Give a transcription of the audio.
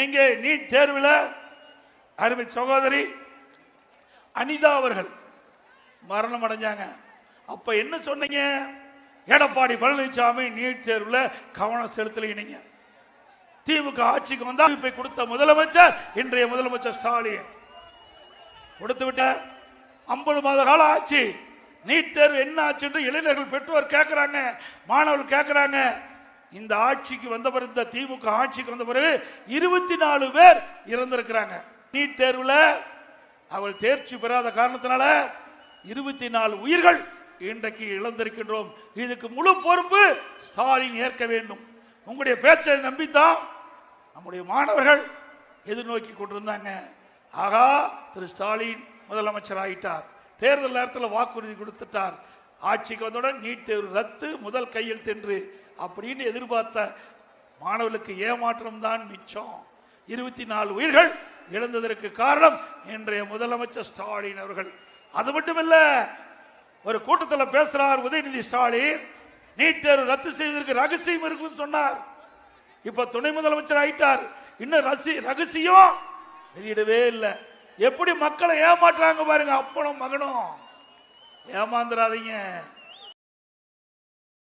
எங்கே நீட் தேர்வில்? அருமை சகோதரி அனிதா அவர்கள் மரணம் அடைஞ்சாங்க. அப்ப என்ன சொன்னீங்க? எடப்பாடி பழனிசாமி நீட் தேர்வில் கவனம் செலுத்தலைங்க திமுக ஆட்சிக்கு வந்தா இப்ப கொடுத்த முதலமைச்சர் இன்றைய முதலமைச்சர் ஸ்டாலின். கொடுத்து விட்ட ஐம்பது மாத காலம் ஆச்சு நீட் தேர்வு என்ன ஆச்சு என்று இளைஞர்கள் பெற்றோர் கேட்கிறாங்க மாணவர்கள் கேட்கிறாங்க இந்த ஆட்சிக்கு வந்த பிறகு இந்த திமுக ஆட்சிக்கு வந்த பிறகு இருபத்தி நாலு பேர் இறந்திருக்கிறாங்க. நீட் தேர்வுல அவள் தேர்ச்சி பெறாத காரணத்தினால இருபத்தி நாலு உயிர்கள் இன்றைக்கு இழந்திருக்கின்றோம். இதுக்கு முழு பொறுப்பு ஸ்டாலின் ஏற்க வேண்டும். உங்களுடைய பேச்சை நம்பித்தான் நம்முடைய மாணவர்கள் எதிர்நோக்கி கொண்டிருந்தாங்க. ஆகா திரு ஸ்டாலின் முதலமைச்சர் ஆயிட்டார். தேர்தல் நேரத்தில் வாக்குறுதி கொடுத்துட்டார். ஆட்சிக்கு வந்தவுடன் நீட் தேர்வு ரத்து முதல் கையில் தின்று. அப்படின்னு எதிர்பார்த்த மாணவர்களுக்கு ஏமாற்றம் தான் மிச்சம். இருபத்தி நாலு உயிர்கள் இழந்ததற்கு காரணம் இன்றைய முதலமைச்சர் ஸ்டாலின் அவர்கள். அது மட்டுமல்ல ஒரு கூட்டத்தில் பேசுறார் உதயநிதி ஸ்டாலின் நீட் தேர்வு ரத்து செய்வதற்கு ரகசியம் இருக்குன்னு சொன்னார். இப்ப துணை முதலமைச்சர் ஆயிட்டார். இன்னும் ரசி ரகசியம் வெளியிடவே இல்லை. எப்படி மக்களை ஏமாற்றாங்க பாருங்க அப்பனும் மகனும். ஏமாந்துடாதீங்க